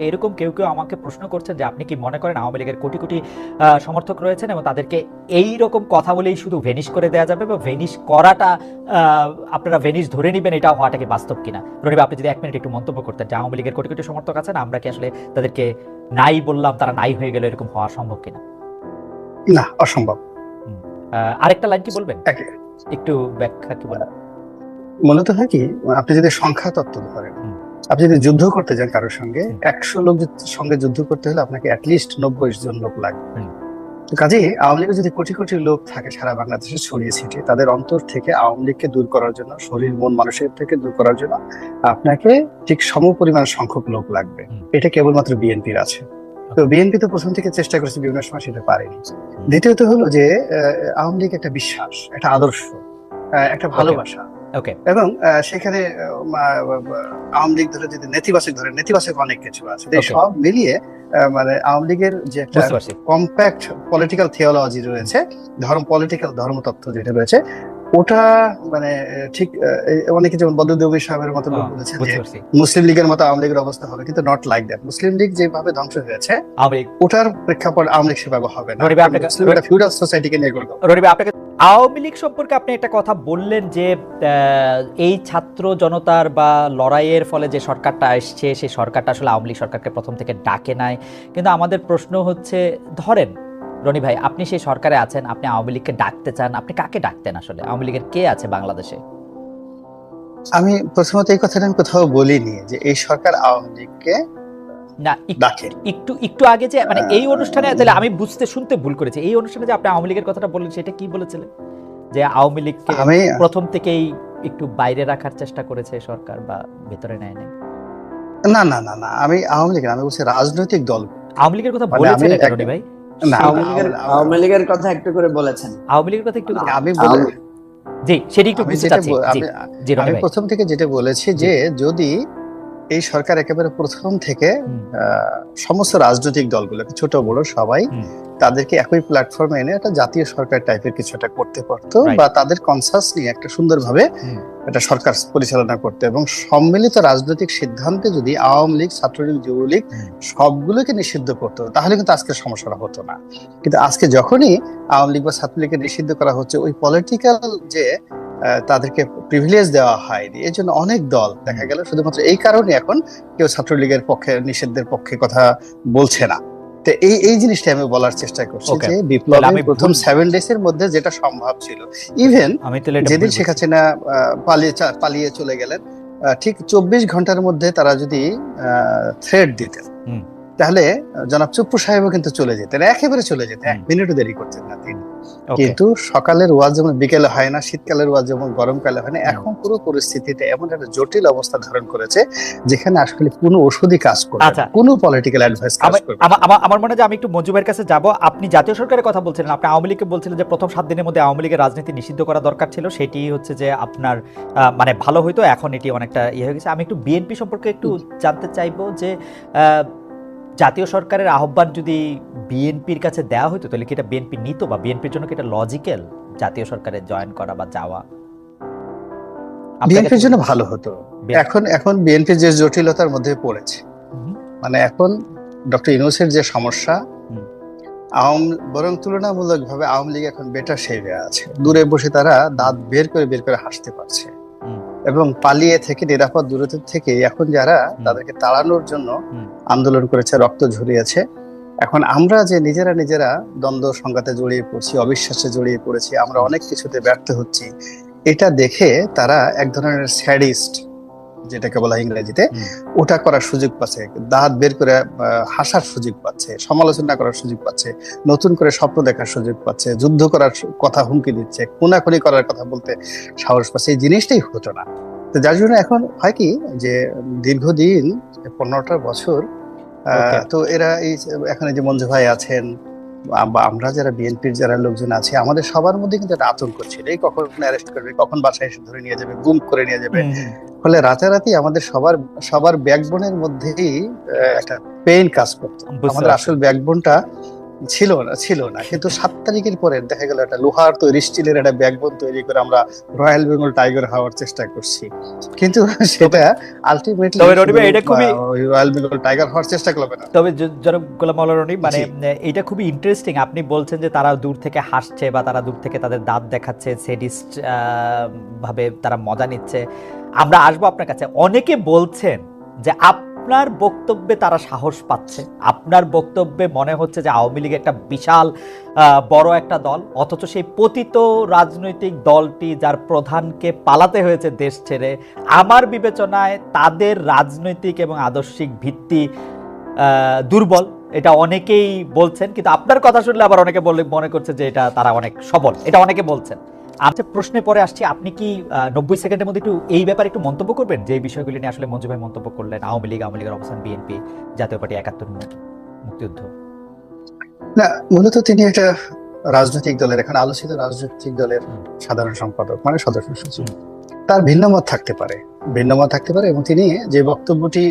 এরকম কেউ কেউ আমাকে প্রশ্ন করছেন যে আপনি কি মনে করেন আওয়ামী লীগের কোটি কোটি সমর্থক রয়েছেন এবং তাদেরকে এই রকম কথা বলেই শুধু ভেনিশ করে দেওয়া যাবে বা ভেনিশ করাটা আপনারা ভেনিশ ধরে নেবেন এটা হওয়াটা কি বাস্তব কিনা? রনিবা আপনি যদি এক মিনিট একটু মন্তব্য করতেন যে আওয়ামী লীগের কোটি কোটি সমর্থক আছেন আমরা কি আসলে তাদেরকে নাই বললাম তারা নাই হয়ে গেল এরকম হওয়া সম্ভব কিনা? না অসম্ভব। আরেকটা লাইন কি বলবেন? একটু ব্যাখ্যা কি বলেন? মূলত হয় কি আপনি যদি সংখ্যা তত্ত্ব ধরেন। আপনি যদি যুদ্ধ করতে যান কারোর সঙ্গে একশো লোক সঙ্গে যুদ্ধ করতে হলে আপনাকে অ্যাটলিস্ট নব্বই জন লোক লাগবে। কাজেই আওয়ামী লীগের যদি কোটি কোটি লোক থাকে সারা বাংলাদেশে ছড়িয়ে ছিটিয়ে তাদের অন্তর থেকে আওয়ামী লীগকে দূর করার জন্য শরীর মন মানুষের থেকে দূর করার জন্য আপনাকে ঠিক সম পরিমাণ সংখ্যক লোক লাগবে। এটা কেবলমাত্র বিএনপির আছে। তো বিএনপি তো প্রথম থেকে চেষ্টা করেছে বিভিন্ন সময় সেটা পারেনি। দ্বিতীয়ত হলো যে আওয়ামী লীগ একটা বিশ্বাস একটা আদর্শ একটা ভালোবাসা। ওকে এবং সেখানে আওয়ামী লীগ ধরে যদি নেতিবাচক ধরে নেতিবাচক অনেক কিছু আছে. সব মিলিয়ে মানে আওয়ামী লীগের যে একটা কম্প্যাক্ট পলিটিক্যাল থিওলজি রয়েছে ধর্ম পলিটিক্যাল ধর্মতত্ত্ব যেটা রয়েছে ওটা মানে ঠিক অনেকে যেমন বদরদেবী সাহেবের মতো লোক পারছি। মুসলিম লীগের মতো আওয়ামী লীগের অবস্থা হবে কিন্তু not like that Muslim League যেভাবে ধ্বংস হয়েছে ওটার প্রেক্ষাপট আওয়ামী লীগ সেভাবে হবে না। ফিউডাল সোসাইটিকে নিয়ে গড়ে আপনাকে আওয়ামী লীগ সম্পর্কে আপনি একটা কথা বললেন যে এই ছাত্র জনতার বা লড়াইয়ের ফলে যে সরকারটা আসছে, সেই সরকারটা আসলে আওয়ামী লীগ সরকারকে প্রথম থেকে ডাকে নাই। কিন্তু আমাদের প্রশ্ন হচ্ছে, ধরেন, রনি ভাই, আপনি সেই সরকারে আছেন, আপনি আওয়ামী লীগকে ডাকতে চান, আপনি কাকে ডাকতেন আসলে? আওয়ামী লীগের কে আছে বাংলাদেশে? আমি প্রথমত এই কথাটা আমি কোথাও বলিনি যে, এই সরকার আওয়ামী লীগকে না ডাকে একটু একটু আগে যে মানে এই অনুষ্ঠানে তাহলে আমি বুঝতে শুনতে ভুল করেছি। এই অনুষ্ঠানে যে আপনি আওয়ামী লীগের কথাটা বললেন সেটা কি বলেছিলেন? যে আওয়ামী লীগকে প্রথম থেকেই একটু বাইরে রাখার চেষ্টা করেছে সরকার বা ভেতরে নেয় নাই? না না না না আমি আওয়ামী লীগ আমি বলছি রাজনৈতিক দল। আওয়ামী লীগের কথা মানে বলেছেন রনি ভাই? আওয়ামী লীগের কথা একটু করে বলেছেন। আওয়ামী লীগের কথা একটু আমি বলি জি সেটি একটু আমি বুঝতে চাচ্ছি। আমি- প্রথম থেকে যেটা বলেছি যে যদি এই সরকার একেবারে প্রথম থেকে সমস্ত রাজনৈতিক দলগুলোকে ছোট বড় সবাই তাদেরকে একই প্ল্যাটফর্মে এনে একটা জাতীয় সরকার টাইপের কিছু একটা করতে পারতো বা তাদের কনসাস নিয়ে একটা সুন্দরভাবে। একটা সরকার পরিচালনা করতে এবং সম্মিলিত রাজনৈতিক সিদ্ধান্তে যদি আওয়ামী লীগ ছাত্রলীগ যুবলীগ। সবগুলোকে নিষিদ্ধ করতো তাহলে কিন্তু আজকে সমস্যাটা হতো না কিন্তু আজকে যখনই আওয়ামী লীগ বা ছাত্রলীগকে নিষিদ্ধ করা হচ্ছে ওই পলিটিক্যাল যে তাদেরকে প্রিভিলেজ দেওয়া হয়নি এই জন্য অনেক দল দেখা গেল শুধুমাত্র এই কারণে এখন কেউ ছাত্রলীগের পক্ষে নিষিদ্ধের পক্ষে কথা বলছে না তো এই এই জিনিসটা আমি বলার চেষ্টা করছি. যে বিপ্লবের আমি প্রথম সেভেন ডেজ এর মধ্যে যেটা সম্ভব ছিল ইভেন যেদিন শেখ হাসিনা পালিয়ে পালিয়ে চলে গেলেন ঠিক চব্বিশ ঘণ্টার মধ্যে তারা যদি থ্রেড দিতেন। তাহলে জনাব চুপ্পু সাহেবও কিন্তু চলে যেতেন একেবারে চলে যেতেন এক। মিনিটও দেরি করতেন না তিনি কিন্তু সকালের ওয়াজ যেমন বিকেলে হয় না শীতকালের ওয়াজ যেমন গরমকালে হয় না এখন পুরো পরিস্থিতিতে এমন একটা জটিল অবস্থা ধারণ করেছে যেখানে আসলে কোনো ওষুধই কাজ করবে না, আচ্ছা। কোনো পলিটিক্যাল অ্যাডভাইস কাজ আমার- করবে না। আমার মনে হয় যে আমি একটু মঞ্জু ভাইয়ের কাছে যাব আপনি জাতীয় সরকারের কথা বলছিলেন আপনি আওয়ামী লীগকে বলছিলেন যে প্রথম সাত দিনের মধ্যে আওয়ামী লীগের রাজনীতি নিষিদ্ধ করা দরকার ছিল সেটি হচ্ছে যে আপনার মানে ভালো হইতো এখন এটি অনেকটা ইয়ে হয়ে গেছে আমি একটু বিএনপি সম্পর্কে একটু জানতে চাইব যে আহ, জাতীয় সরকারের আহ্বান যদি বিএনপির কাছে দেওয়া হতো তাহলে কি এটা বিএনপি নিত বা বিএনপির জন্য কি এটা লজিক্যাল জাতীয় সরকারে জয়েন করা বা যাওয়া? বিএনপির জন্য ভালো হতো। এখন এখন বিএনপি যে জটিলতার মধ্যে পড়েছে মানে এখন ডক্টর ইউনুসের যে সমস্যা। আওয়াম বরং তুলনামূলক ভাবে আওয়ামী লীগ এখন বেটার শেভে আছে। দূরে বসে তারা দাঁত বের করে বের করে হাসতে পারছে। এবং পালিয়ে থেকে নিরাপদ দূরত্ব থেকে এখন যারা তাদেরকে তাড়ানোর জন্য আন্দোলন করেছে রক্ত ঝরিয়েছে। এখন আমরা যে নিজেরা নিজেরা দ্বন্দ্ব সংঘাতে জড়িয়ে পড়ছি অবিশ্বাসে জড়িয়ে পড়েছি আমরা অনেক কিছুতে ব্যর্থ হচ্ছি এটা দেখে তারা এক ধরনের স্যাডিস্ট যেটাকে বলা ইংরেজিতে ওটা করার সুযোগ পাচ্ছে দাঁত বের করে হাসার সুযোগ পাচ্ছে সমালোচনা করার সুযোগ পাচ্ছে নতুন করে স্বপ্ন দেখার সুযোগ পাচ্ছে যুদ্ধ করার কথা হুমকি দিচ্ছে খুনাখুনি করার কথা বলতে সাহস পাচ্ছে এই জিনিসটাই হতো না। তো যার জন্য এখন হয় কি যে দীর্ঘদিন পনেরোটা বছর আহ, তো এরা এই এখানে যে মঞ্জু ভাই আছেন বা- আমরা যারা বিএনপির যারা লোকজন আছে আমাদের সবার মধ্যে কিন্তু একটা আতঙ্ক ছিল এই কখন অ্যারেস্ট করবে কখন বাসায় এসে ধরে নিয়ে যাবে গুম করে নিয়ে যাবে। ফলে রাতারাতি আমাদের সবার সবার ব্যাকবোনের মধ্যেই একটা পেইন কাজ করতো আমাদের। আসল ব্যাকবোনটা ছিল না ছিল না। কিন্তু সাত তারিখের পরে দেখা গেল একটা লোহার তৈরি স্টিলের একটা ব্যাকবোন তৈরি করে আমরা রয়্যাল বেঙ্গল টাইগার হওয়ার চেষ্টা করছি। কিন্তু সেটা আলটিমেটলি তবে রনি এটা খুবই- রয়্যাল বেঙ্গল টাইগার হওয়ার চেষ্টা করবে না। তবে জনাব গোলাম রনি মানে এটা খুবই ইন্টারেস্টিং আপনি বলছেন যে তারা দূর থেকে হাসছে বা তারা দূর থেকে তাদের দাঁত দেখাচ্ছে সেডিস্ট ভাবে তারা মজা নিচ্ছে। আমরা আসব আপনার কাছে। অনেকে বলছেন যে আপনার বক্তব্যে তারা সাহস পাচ্ছে। আপনার বক্তব্যে মনে হচ্ছে যে আওয়ামী লীগ একটা বিশাল বড় একটা দল, অথচ সেই পতিত রাজনৈতিক দলটি যার প্রধানকে পালাতে হয়েছে দেশ ছেড়ে, আমার বিবেচনায় তাদের রাজনৈতিক এবং আদর্শিক ভিত্তি দুর্বল। এটা অনেকেই বলছেন, কিন্তু আপনার কথা শুনলে আবার অনেকে বলে, মনে করছে যে এটা তারা অনেক সবল। এটা অনেকে বলছেন। আচ্ছা প্রশ্নে পরে আসছি আপনি কি নব্বই সেকেন্ডের মধ্যে একটু এই ব্যাপারে একটু মন্তব্য করবেন? যে বিষয়গুলি নিয়ে আসলে মঞ্জু ভাই মন্তব্য করলেন আওয়ামী লীগ আওয়ামী লীগের অবস্থান বিএনপি জাতীয় পার্টি একাত্তর মুক্তিযুদ্ধ? না মূলত তিনি একটা রাজনৈতিক দলের এখন আলোচিত রাজনৈতিক দলের সাধারণ সম্পাদক মানে সদস্য সচিব। তার ভিন্ন মত থাকতে পারে ভিন্ন মত থাকতে পারে এবং তিনি যে বক্তব্যটি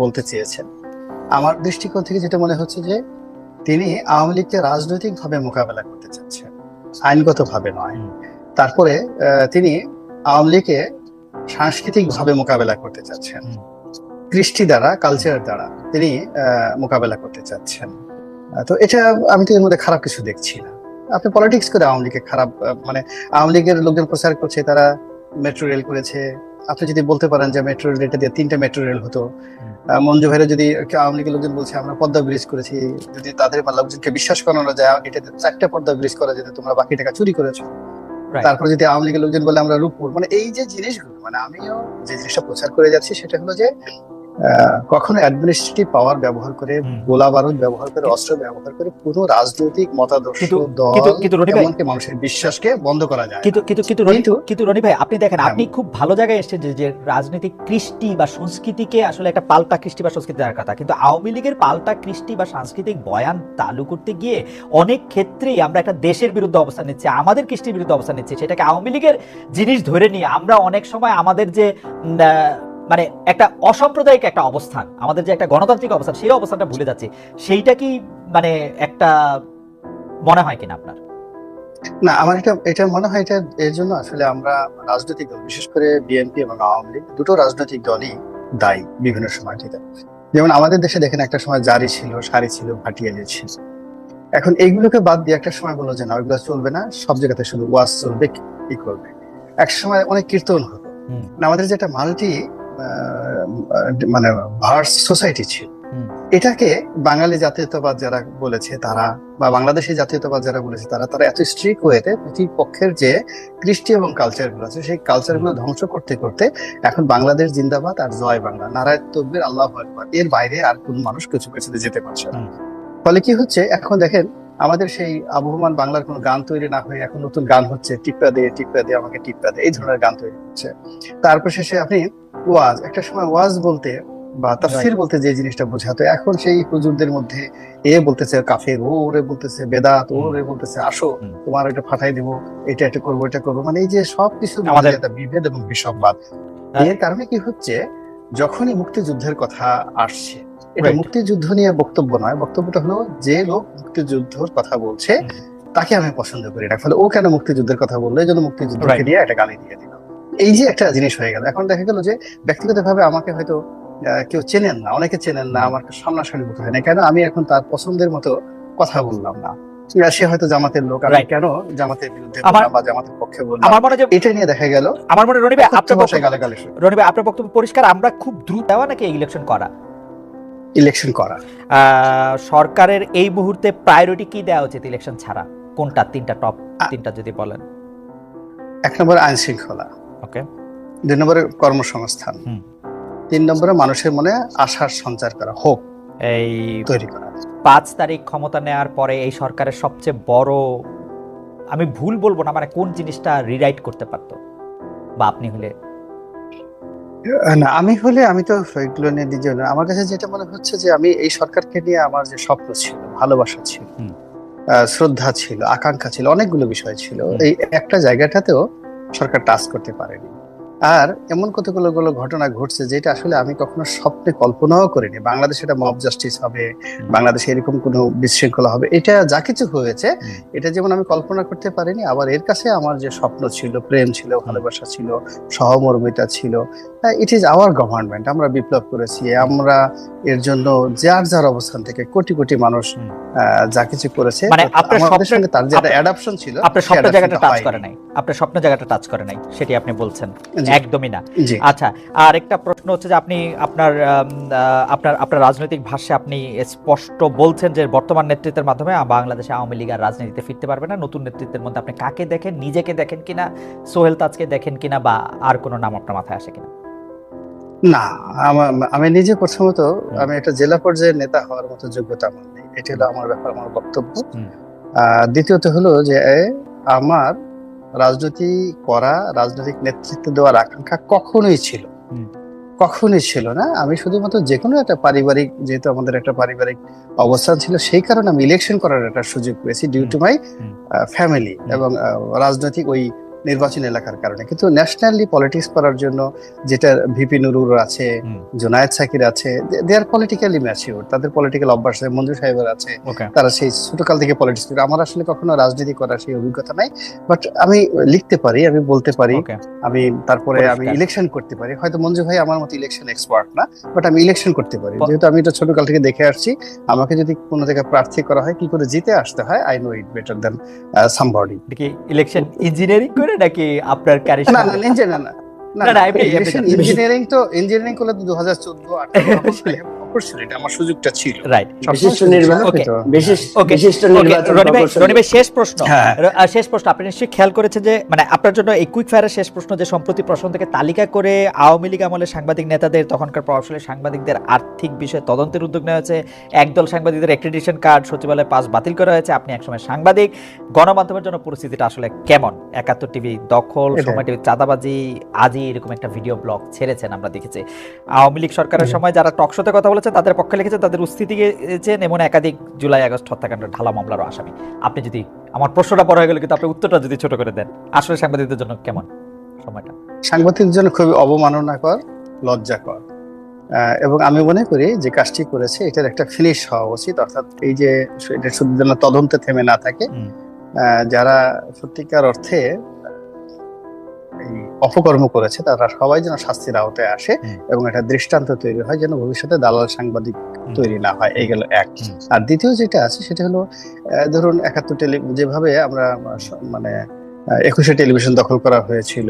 বলতে চেয়েছেন আমার দৃষ্টিকোণ থেকে যেটা মনে হচ্ছে যে তিনি আওয়ামী লীগকে রাজনৈতিকভাবে মোকাবেলা করতে চাচ্ছেন আইনগতভাবে নয়। তারপরে তিনি আওয়ামী লীগকে সাংস্কৃতিকভাবে মোকাবেলা করতে চাচ্ছেন। কৃষ্টি দ্বারা কালচার দ্বারা তিনি মোকাবেলা করতে চাচ্ছেন। তো এটা আমি তো এর মধ্যে খারাপ কিছু দেখছি না। আপনি পলিটিক্স করে আওয়ামী লীগকে খারাপ মানে আওয়ামী লীগের লোকজন প্রচার করছে তারা মেট্রো রেল করেছে। আপনি যদি বলতে পারেন যে মেট্রো রেল এটা দিয়ে তিনটা মেট্রো রেল হতো মঞ্জু ভাইরা যদি আওয়ামী লীগের লোকজন বলছে আমরা পদ্মা ব্রিজ করেছি। যদি তাদের লোকজনকে বিশ্বাস করানো যায় এটা চারটা পদ্মা ব্রিজ করা যেত তোমরা বাকি টাকা চুরি করেছ. তারপর যদি আওয়ামী লীগের লোকজন বলে আমরা রূপপুর মানে এই যে জিনিসগুলো মানে আমিও যে জিনিসটা প্রচার করে যাচ্ছি সেটা হলো যে কখনো অ্যাডমিনিস্ট্রেটিভ পাওয়ার ব্যবহার করে গোলা বারুদ ব্যবহার করে অস্ত্র ব্যবহার করে পুরো রাজনৈতিক মতাদর্শ দল এমনকি মানুষের বিশ্বাসকে বন্ধ করা যায় কিন্তু কিন্তু কিন্তু কিন্তু- রনি ভাই আপনি দেখেন হ্যাঁ। আপনি খুব ভালো জায়গায় এসেছেন যে যে রাজনৈতিক কৃষ্টি বা সংস্কৃতিকে আসলে একটা পাল্টা কৃষ্টি বা সংস্কৃতি দেওয়ার কথা। কিন্তু আওয়ামী লীগের পাল্টা কৃষ্টি বা সাংস্কৃতিক বয়ান চালু করতে গিয়ে অনেক ক্ষেত্রেই আমরা একটা দেশের বিরুদ্ধে অবস্থান নিচ্ছি আমাদের কৃষ্টির বিরুদ্ধে অবস্থান নিচ্ছি। সেটাকে আওয়ামী লীগের জিনিস ধরে নিয়ে আমরা অনেক সময় আমাদের যে মানে একটা অসাম্প্রদায়িক একটা অবস্থান। আমাদের যে একটা গণতান্ত্রিক অবস্থান সেই অবস্থানটা ভুলে যাচ্ছি। সেইটা কি মানে একটা মনে হয় কিনা আপনার? না আমার এটা এটা মনে হয় এটা এর জন্য আসলে আমরা রাজনৈতিক দল বিশেষ করে বিএনপি এবং আওয়ামী লীগ দুটো রাজনৈতিক দলই দায়ী বিভিন্ন সময় সময়টিতে যেমন আমাদের দেশে দেখেন একটা সময় জারি ছিল সারি ছিল ভাটিয়ালি ছিল এখন এইগুলোকে বাদ দিয়ে একটা সময় বলল যে না ওইগুলো চলবে না সব জায়গাতে শুধু ওয়াজ চলবে কি- করবে? এক সময় অনেক কীর্তন হতো। মানে আমাদের যেটা মাল্টি মানে ভার্স সোসাইটি ছিল। এটাকে বাঙালি জাতীয়তাবাদ যারা বলেছে তারা বা বাংলাদেশি জাতীয়তাবাদ যারা বলেছে তারা তারা এত স্ট্রিক হয়েতে প্রতিপক্ষের যে কৃষ্টি এবং কালচারগুলো আছে সেই কালচারগুলো ধ্বংস করতে করতে এখন বাংলাদেশ জিন্দাবাদ আর জয় বাংলা নারায়ণ তকবীর আল্লাহ এর বাইরে আর কোন মানুষ কিছু কিছুতে যেতে পারছে না। ফলে কি হচ্ছে? এখন দেখেন আমাদের সেই আবহমান বাংলার কোনো গান তৈরি না হয়ে এখন নতুন গান হচ্ছে টিপ্পা দিয়ে টিপ্পা দিয়ে আমাকে টিপ্পা দিয়ে এই ধরনের গান তৈরি হচ্ছে। তারপর শেষে আপনি ওয়াজ একটা সময় ওয়াজ বলতে বা তাফসির বলতে যে জিনিসটা বোঝাতো এখন সেই হুজুরদের মধ্যে এ বলতেছে কাফের ও ওরে বলতেছে বেদাত ও ওরে বলতেছে আসো তোমার এটা ফাটাই দিব এটা এটা করব এটা করব মানে এই যে সবকিছু আমাদের- একটা বিভেদ এবং বিষমবাদ হ্যাঁ। এর কারণে কি হচ্ছে যখনই মুক্তিযুদ্ধের কথা আসছে এটা মুক্তিযুদ্ধ নিয়ে বক্তব্য নয়। বক্তব্যটা হলো যে লোক মুক্তিযুদ্ধর কথা বলছে তাকে আমি পছন্দ করি না। ফলে ও কেন মুক্তিযুদ্ধের কথা বলল? এই জন্য মুক্তিযুদ্ধকে. নিয়ে একটা গালি দিয়ে দিল। এই যে একটা জিনিস হয়ে গেল। এখন দেখা গেল যে ব্যক্তিগতভাবে আমাকে হয়তো কেউ চেনেন না অনেকে চেনেন না আমার সামনাসামনি মতো হয় না। কেন? আমি এখন তার পছন্দের মতো কথা বললাম না। সে হয়তো জামাতের লোক আমি কেন জামাতের বিরুদ্ধে বা জামাতের পক্ষে বললাম? আমার মনে হয় এটা নিয়ে দেখা গেল। আমার মনে রনি ভাই আপনার বক্তব্য পরিষ্কার। আমরা খুব দ্রুত দেওয়া নাকি ইলেকশন করা? ইলেকশন করা। সরকারের এই মুহূর্তে প্রায়োরিটি কি দেওয়া উচিত ইলেকশন ছাড়া? কোনটা তিনটা টপ তিনটা যদি বলেন। এক নম্বরে আইন শৃঙ্খলা। ওকে। দুই নম্বরে কর্মসংস্থান। হুম। তিন নম্বরে মানুষের মনে আশার সঞ্চার করা হোক এই তৈরি করা। পাঁচ তারিখ ক্ষমতা নেওয়ার পরে এই সরকারের সবচেয়ে বড় আমি ভুল বলব না মানে কোন জিনিসটা রিরাইট করতে পারতো? বা আপনি হলে না আমি হলে আমি তো এগুলো নিয়ে নিজে না। আমার কাছে যেটা মনে হচ্ছে যে আমি এই সরকারকে নিয়ে আমার যে স্বপ্ন ছিল ভালোবাসা ছিল শ্রদ্ধা ছিল আকাঙ্ক্ষা ছিল অনেকগুলো বিষয় ছিল। এই একটা জায়গাটাতেও সরকার টাচ করতে পারেনি। আর এমন কতগুলো গুলো ঘটনা ঘটছে যেটা আসলে আমি কখনো স্বপ্নে কল্পনাও করিনি। বাংলাদেশে এটা মব জাস্টিস হবে বাংলাদেশে এরকম কোনো বিশৃঙ্খলা হবে। এটা যা কিছু হয়েছে এটা যেমন আমি কল্পনা করতে পারিনি আবার এর কাছে আমার যে স্বপ্ন ছিল প্রেম ছিল ভালোবাসা ছিল সহমর্মিতা ছিল ইট ইজ আওয়ার গভর্নমেন্ট আমরা বিপ্লব করেছি আমরা এর জন্য যার যার অবস্থান থেকে কোটি কোটি মানুষ আহ, যা কিছু করেছে। মানে আপনার সঙ্গে তার যে অ্যাডাপশন ছিল আপনার স্বপ্ন জায়গাটা টাচ করে নাই। আপনার স্বপ্ন জায়গাটা টাচ করে নাই সেটি আপনি বলছেন। একদমই না। আচ্ছা আর একটা প্রশ্ন হচ্ছে যে আপনি আপনার আপনার আপনার রাজনৈতিক ভাষ্যে আপনি স্পষ্ট বলছেন যে বর্তমান নেতৃত্বের মাধ্যমে বাংলাদেশে আওয়ামী লীগ আর রাজনীতিতে ফিরতে পারবে না। নতুন নেতৃত্বের মধ্যে আপনি কাকে দেখেন নিজেকে দেখেন কিনা সোহেল তাজকে দেখেন কিনা বা আর কোনো নাম আপনার মাথায় আসে কিনা? না আমা- আমি নিজে প্রথমত আমি একটা জেলা পর্যায়ের নেতা হওয়ার মতো যোগ্যতা আমার নেই। এটি হলো আমার ব্যাপার আমার বক্তব্য। দ্বিতীয়ত হলো যে আমার রাজনীতি করা রাজনৈতিক নেতৃত্ব দেওয়ার আকাঙ্ক্ষা কখনোই ছিল। কখনই ছিল না। আমি শুধুমাত্র যে কোনো একটা পারিবারিক যেহেতু আমাদের একটা পারিবারিক অবস্থান ছিল সেই কারণে আমি ইলেকশন করার একটা সুযোগ পেয়েছি ডিউ টু মাই ফ্যামিলি এবং রাজনৈতিক ওই নির্বাচন এলাকার কারণে। কিন্তু ন্যাশনালি পলিটিক্স করার জন্য যেটা ভিপি নুরুর আছে। জোনায়েদ সাকির আছে দে আর পলিটিক্যালি ম্যাচিওর তাদের পলিটিক্যাল অভ্যাস আছে মঞ্জু সাহেবের আছে তারা সেই ছোটকাল থেকে পলিটিক্স করে। আমার আসলে কখনো রাজনীতি করার সেই অভিজ্ঞতা নাই বাট আমি লিখতে পারি আমি বলতে পারি আমি তারপরে আমি ইলেকশন করতে পারি। হয়তো মঞ্জু ভাই আমার মতো ইলেকশন এক্সপার্ট না বাট আমি ইলেকশন করতে পারি। যেহেতু আমি এটা ছোটকাল থেকে দেখে আসছি আমাকে যদি কোনো জায়গায় প্রার্থী করা হয় কি করে জিতে আসতে হয়? I know it better than somebody election engineering করে? নাকি আপনার না ক্যারিশমা না নিজে না না না, না, ইঞ্জিনিয়ারিং তো ইঞ্জিনিয়ারিং করলে তো দু হাজার চোদ্দ অপরচুনিটি আমার সুযোগটা ছিল। রাইট বিশিষ্ট নির্বাচন বিশিষ্ট নির্বাচন রনি ভাই শেষ প্রশ্ন। হ্যাঁ। শেষ প্রশ্ন। আপনি নিশ্চয়ই খেয়াল করেছেন যে মানে আপনার জন্য এই কুইক ফায়ারের শেষ প্রশ্ন যে সম্প্রতি প্রশ্ন থেকে তালিকা করে আওয়ামী লীগ আমলের সাংবাদিক নেতাদের তখনকার প্রভাবশালী সাংবাদিকদের আর্থিক বিষয়ে তদন্তের উদ্যোগ নেওয়া হয়েছে। একদল সাংবাদিকদের অ্যাক্রেডিটেশন কার্ড সচিবালয়ে পাস বাতিল করা হয়েছে। আপনি একসময় সাংবাদিক। গণমাধ্যমের জন্য পরিস্থিতিটা আসলে কেমন? একাত্তর টিভি দখল সময় টিভি চাঁদাবাজি আজই এরকম একটা ভিডিও ব্লগ ছেড়েছেন আমরা দেখেছি। আওয়ামী লীগ সরকারের সময় যারা টকশোতে কথা বলেছেন তাদের পক্ষে লিখেছেন তাদের উস্থিতি গিয়েছেন এমন একাধিক জুলাই আগস্ট হত্যাকাণ্ডের ঢালা মামলারও আসামি। আপনি যদি আমার প্রশ্নটা বড় হয়ে গেল কিন্তু আপনি উত্তরটা যদি ছোট করে দেন। আসলে সাংবাদিকদের জন্য কেমন সময়টা? সাংবাদিকদের জন্য খুবই অবমাননাকর লজ্জাকর। এবং আমি মনে করি যে কাজটি করেছে এটার একটা ফিনিশ হওয়া উচিত। অর্থাৎ এই যে এটা শুধু যেন তদন্তে থেমে না থাকে যারা সত্যিকার অর্থে অপকর্ম করেছে তারা সবাই যেন শাস্তির আওতায় আসে এবং একটা দৃষ্টান্ত তৈরি হয় যেন ভবিষ্যতে দালাল সাংবাদিক তৈরি না হয়। এই গেল এক। আর দ্বিতীয় যেটা আছে সেটা হলো ধরুন একাত্তর টেলি যেভাবে আমরা মানে একুশে টেলিভিশন দখল করা হয়েছিল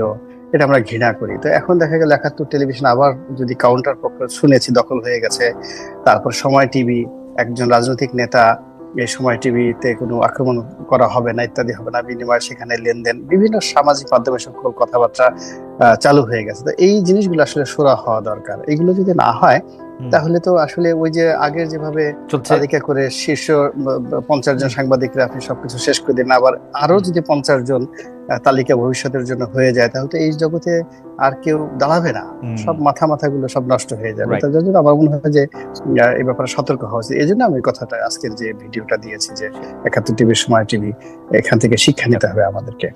এটা আমরা ঘৃণা করি। তো এখন দেখা গেল একাত্তর টেলিভিশন আবার যদি কাউন্টার পক্ষ শুনেছি দখল হয়ে গেছে তারপর সময় টিভি একজন রাজনৈতিক নেতা এই সময় টিভিতে কোনো আক্রমণ করা হবে না, ইত্যাদি হবে না, বিনিময়ে সেখানে লেনদেন, বিভিন্ন সামাজিক মাধ্যমে সকল কথাবার্তা চালু হয়ে গেছে তো এই জিনিসগুলো আসলে সোরা হওয়া দরকার এগুলো যদি না হয়। তাহলে তো আসলে ওই যে আগের যেভাবে তালিকা করে শীর্ষ পঞ্চাশ জন সাংবাদিকরা আপনি সবকিছু শেষ করে দিন আবার আরও যদি পঞ্চাশ জন তালিকা ভবিষ্যতের জন্য হয়ে যায় তাহলে তো এই জগতে আর কেউ দাঁড়াবে না। সব মাথা মাথাগুলো সব নষ্ট হয়ে যাবে। তার জন্য আমার মনে হয় যে এই ব্যাপারে সতর্ক হওয়া উচিত। এই জন্য আমি কথাটা আজকের যে ভিডিওটা দিয়েছি যে একাত্তর টিভির সময় টিভি এখান থেকে শিক্ষা নিতে হবে আমাদেরকে।